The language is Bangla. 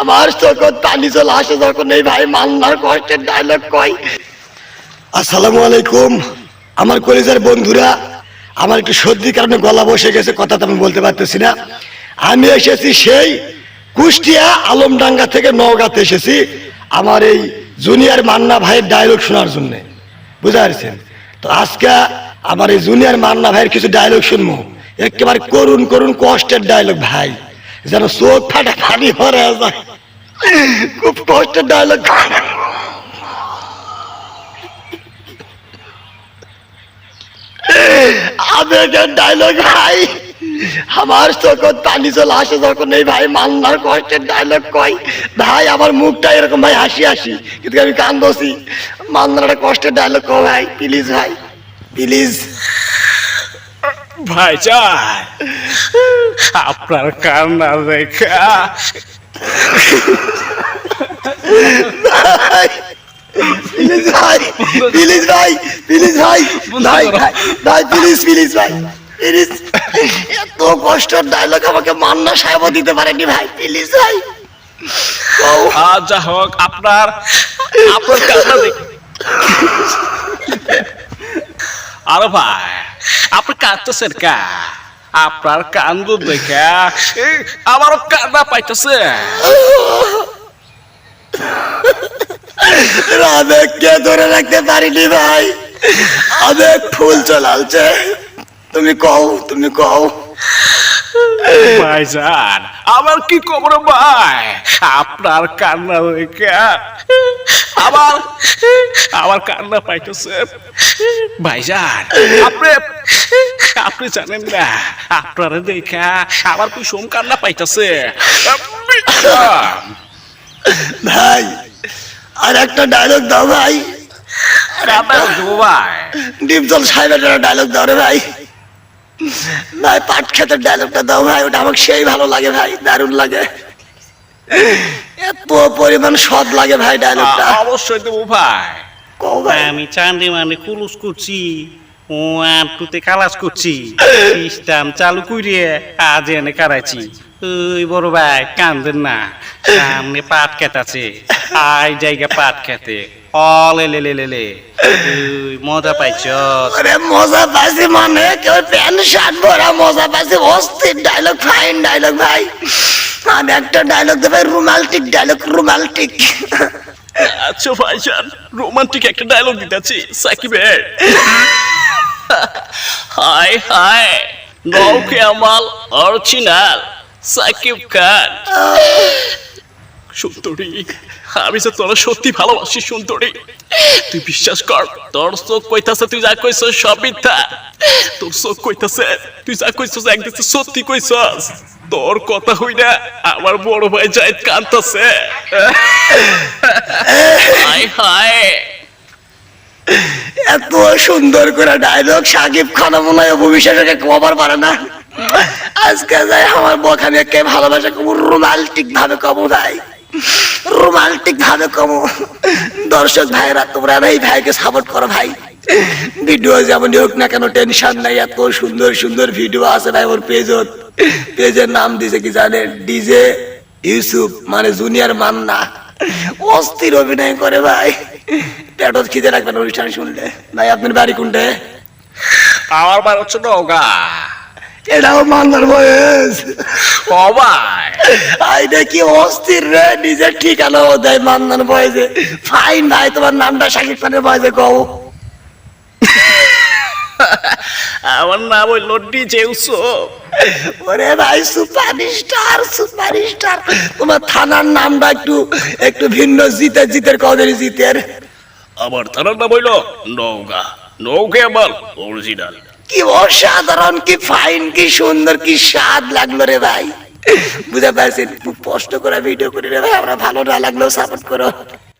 আমার চোখত পানি চলে আসে যখন এই ভাই মান্নার কষ্টের ডায়লগ কয়। আসসালামু আলাইকুম। আমার কলেজের বন্ধুরা, আমার একটু সর্দির কারণে গলা বসে গেছে কথা তো আমি বলতে পারতেছি না। আমি এসেছি সেই কুষ্টিয়া আলমডাঙ্গা থেকে নওগাঁতে এসেছি আমার এই জুনিয়র মান্না ভাইয়ের ডায়লগ শোনার জন্য। বুঝতে পারছেন? তো আজকে আমার এই জুনিয়র মান্না ভাইয়ের কিছু ডায়লগ শুনব। একেবারে করুন করুন কষ্টের ডায়লগ ভাই। যেন চোখ ফাটা পানি ভরে যায়। খুব কষ্টের ডায়লগ আবেগের ডায়লগ ভাই। আমার চোখত পানি চলে আসে যখন এই ভাই মান্নার কষ্টের ডায়লগ কয়। ভাই, আমার মুখটা এরকম ভাই, হাসি হাসি। কিন্তু আমি কান মান্নার একটা কষ্টের ডায়লগ কো ভাই প্লিজ ভাই প্লিজ ভাইজান আপনার কান্না দেখা। প্লিজ ভাই প্লিজ ভাই প্লিজ ভাই ভাই ভাই ভাই প্লিজ প্লিজ ভাই এত কষ্টের ডায়লগ আমাকে মান্না সাহেব দিতে পারেনি ভাই প্লিজ ভাই। যা হোক আপনার আপনার কান্না দেখ। আরে ভাই। আপনি কাঁদতেছেন কা আপনার কান্দ দেখা আমারও কান্না পাইতেছে। আবেগকে ধরে রাখতে পারিনি ভাই? আবেগ ফুল চলালছে। তুমি কও তুমি কও। ভাইজান আমার কি খবর ভাই? আপনার কান্না দেখা আমার আমার কান্না পাইতেছে। ভাইজান আপনি আপনি জানেন না আপনারা দেখা আমার ভীষণ কান্না পাইতেছে। ভাই আর একটা ডায়লগ দাও ভাই। কান্না দেবো ভাই। ডিপজল সাহেবের ডায়লগ দাও রে ভাই। ভাই পাট খেতের ডায়লগটা দাও ভাই ওটা আমাকে সেই ভালো লাগে ভাই দারুণ লাগে। এত পরিমাণ সৎ লাগে ভাই ডায়লগটা অবশ্যই দেবো ভাই। আমি চান্দি মানে কুলুস করছি ও আটুতে কালাস করছি সিস্টেম চালু করিয়ে আজ এনে কারাইছি। ওই বড় ভাই কান্দেন না সামনে পাট খেত আই জায়গা পাট খেতে। অলে লে লে লে লে মজা পাইছ? আরে মজা পাইছি মানে? কেউ প্যান্ট শার্ট ভরা মজা পাইছি। অস্থির ডায়লগ ফাইন ডায়লগ ভাই। আমি একটা ডায়লগ দেবে রোমান্টিক ডায়লগ রোমান্টিক আচ্ছা ভাইজান রোমান্টিক একটা ডায়লগ দিতেছি সাকিবের হাই হাই নৌকে আমাল অরিজিনাল সাকিব খান। সুন্দরী। আমি তোরা সত্যি ভালোবাসি সুন্দরী। তুই বিশ্বাস কর, তোর চোখ কইতাছে তুই যা কইছ সব মিথ্যা। তোর চোখ কইতাছে, তুই যা কইছস একদিন সত্যি কইছস। তোর কথা হই না আমার বড় ভাই জায়েদ কান্তাছে হাই হাই এত সুন্দর করে ডায়লগ সাকিব খান মনে হয় ভবিষ্যতে কবার পারে না। আজকে যাই আমার বখানে কে ভালোবাসা কম রোমান্টিক ভাবে কম ভাই রোমান্টিক ভাবে কম। দর্শক ভাইরা তোমরা এই ভাইকে সাপোর্ট করো ভাই। ভিডিও যেমনই হোক না কেন টেনশন নাই, এত সুন্দর সুন্দর ভিডিও আছে ভাই ওর পেজত। পেজের নাম দিছে কি জানে ডিজে ইউসুফ মানে জুনিয়র মান্না। অস্থির অভিনয় করে ভাই। পেটত খিদে রাখবেন অনুষ্ঠান শুনলে। ভাই, আপনার বাড়ি কোনটে? আমার বার হচ্ছে নৌকা এটাও মান্নার বয়স। আই দেখি অস্থির রে নিজের ঠিকানা ও দেয় মান্নার বয়সে। ফাইন ভাই তোমার নামটা শাকিব খানের বয়সে কও। আমার নাম ডিজে ইউসুফ ওরে ভাই সুপার স্টার সুপার স্টার তোমার থানার নামটা একটু একটু ভিন্ন জিতে জিতের কদের জিতের। আমার থানার নাম হইল নৌকা নৌকা আমার অরিজিনাল কি অসাধারণ, কি ফাইন কি সুন্দর, কি স্বাদ লাগল রে ভাই। বুঝতে পারছেন? খুব কষ্ট করে ভিডিও করি রে ভাই, আমরা ভালো না লাগলেও সাপোর্ট করো।